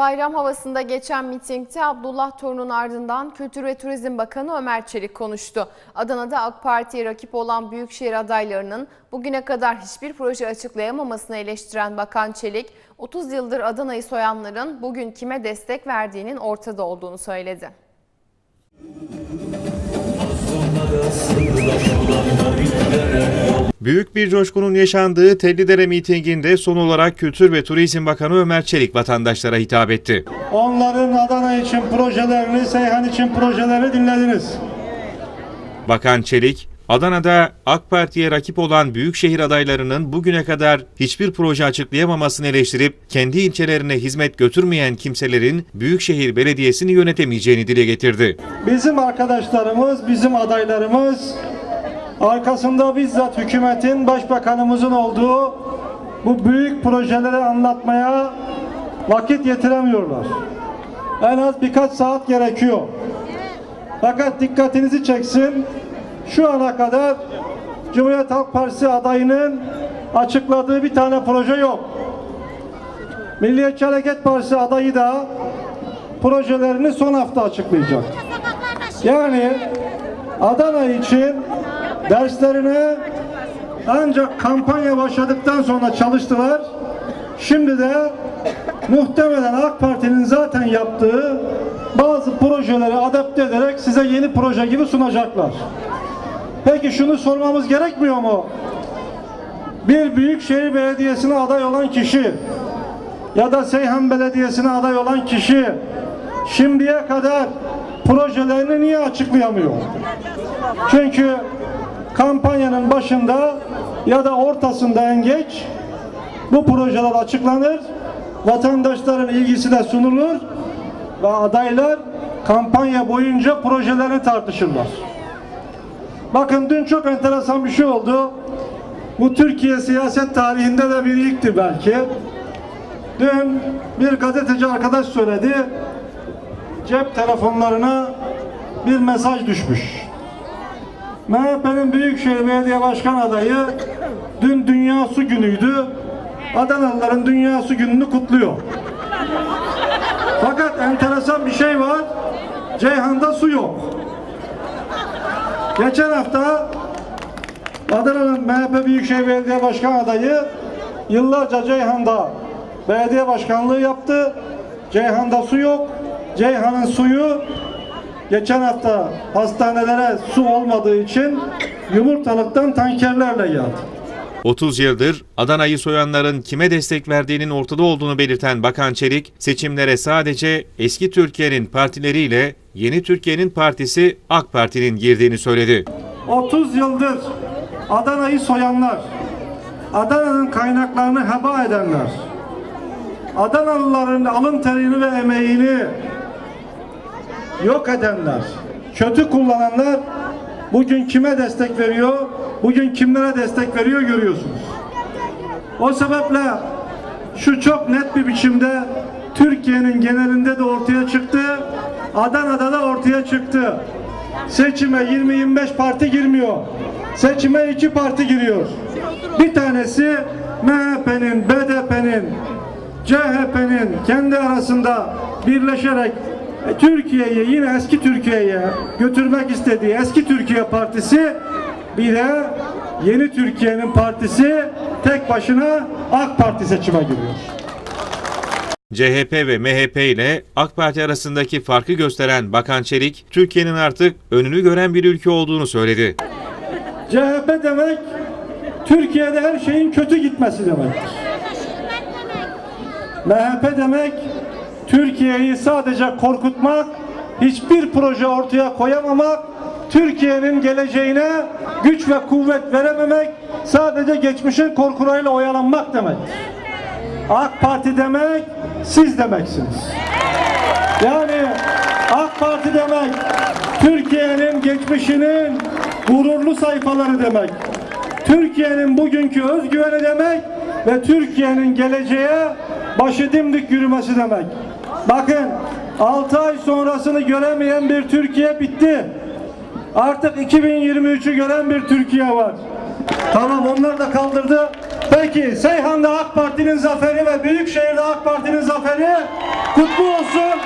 Bayram havasında geçen mitingde Abdullah Torun'un ardından Kültür ve Turizm Bakanı Ömer Çelik konuştu. Adana'da AK Parti'ye rakip olan büyükşehir adaylarının bugüne kadar hiçbir proje açıklayamamasını eleştiren Bakan Çelik, 30 yıldır Adana'yı soyanların bugün kime destek verdiğinin ortada olduğunu söyledi. Büyük bir coşkunun yaşandığı Tellidere mitinginde son olarak Kültür ve Turizm Bakanı Ömer Çelik vatandaşlara hitap etti. Onların Adana için projelerini, Seyhan için projelerini dinlediniz. Bakan Çelik, Adana'da AK Parti'ye rakip olan büyükşehir adaylarının bugüne kadar hiçbir proje açıklayamamasını eleştirip kendi ilçelerine hizmet götürmeyen kimselerin Büyükşehir Belediyesi'ni yönetemeyeceğini dile getirdi. Bizim arkadaşlarımız, bizim adaylarımız arkasında bizzat hükümetin, başbakanımızın olduğu bu büyük projeleri anlatmaya vakit yetiremiyorlar. En az birkaç saat gerekiyor. Fakat dikkatinizi çeksin. Şu ana kadar Cumhuriyet Halk Partisi adayının açıkladığı bir tane proje yok. Milliyetçi Hareket Partisi adayı da projelerini son hafta açıklayacak. Yani Adana için derslerine ancak kampanya başladıktan sonra çalıştılar. Şimdi de muhtemelen AK Parti'nin zaten yaptığı bazı projeleri adapte ederek size yeni proje gibi sunacaklar. Peki şunu sormamız gerekmiyor mu? Bir büyükşehir belediyesine aday olan kişi ya da Seyhan Belediyesi'ne aday olan kişi şimdiye kadar projelerini niye açıklayamıyor? Çünkü kampanyanın başında ya da ortasında en geç bu projeler açıklanır, vatandaşların ilgisine sunulur ve adaylar kampanya boyunca projelerini tartışırlar. Bakın dün çok enteresan bir şey oldu. Bu Türkiye siyaset tarihinde de bir ilkti belki. Dün bir gazeteci arkadaş söyledi. Cep telefonlarına bir mesaj düşmüş. MHP'nin Büyükşehir Belediye Başkan adayı dün Dünya Su Günü'ydü. Adanalıların Dünya Su Günü'nü kutluyor. Fakat enteresan bir şey var. Ceyhan'da su yok. Geçen hafta Adana'nın MHP Büyükşehir Belediye Başkan adayı yıllarca Ceyhan'da belediye başkanlığı yaptı. Ceyhan'da su yok. Ceyhan'ın suyu geçen hafta hastanelere su olmadığı için yumurtalıktan tankerlerle geldi. 30 yıldır Adana'yı soyanların kime destek verdiğinin ortada olduğunu belirten Bakan Çelik, seçimlere sadece eski Türkiye'nin partileriyle yeni Türkiye'nin partisi AK Parti'nin girdiğini söyledi. 30 yıldır Adana'yı soyanlar, Adana'nın kaynaklarını heba edenler, Adanalıların alın terini ve emeğini yok edenler, kötü kullananlar bugün kime destek veriyor, bugün kimlere destek veriyor görüyorsunuz. O sebeple şu çok net bir biçimde Türkiye'nin genelinde de ortaya çıktı, Adana'da da ortaya çıktı. Seçime 20-25 parti girmiyor. Seçime iki parti giriyor. Bir tanesi MHP'nin, BDP'nin, CHP'nin kendi arasında birleşerek e, Türkiye'yi yine eski Türkiye'ye götürmek istediği eski Türkiye Partisi bir de yeni Türkiye'nin partisi tek başına AK Parti seçime giriyor. CHP ve MHP ile AK Parti arasındaki farkı gösteren Bakan Çelik, Türkiye'nin artık önünü gören bir ülke olduğunu söyledi. CHP demek Türkiye'de her şeyin kötü gitmesi demektir. MHP demek Türkiye'yi sadece korkutmak, hiçbir proje ortaya koyamamak, Türkiye'nin geleceğine güç ve kuvvet verememek, sadece geçmişin korkularıyla oyalanmak demektir. AK Parti demek siz demeksiniz. Yani AK Parti demek Türkiye'nin geçmişinin gururlu sayfaları demek. Türkiye'nin bugünkü özgüveni demek ve Türkiye'nin geleceğe başı dimdik yürümesi demek. Bakın 6 ay sonrasını göremeyen bir Türkiye bitti. Artık 2023'ü gören bir Türkiye var. Tamam onlar da kaldırdı. Peki Seyhan'da AK Parti'nin zaferi ve Büyükşehir'de AK Parti'nin zaferi kutlu olsun.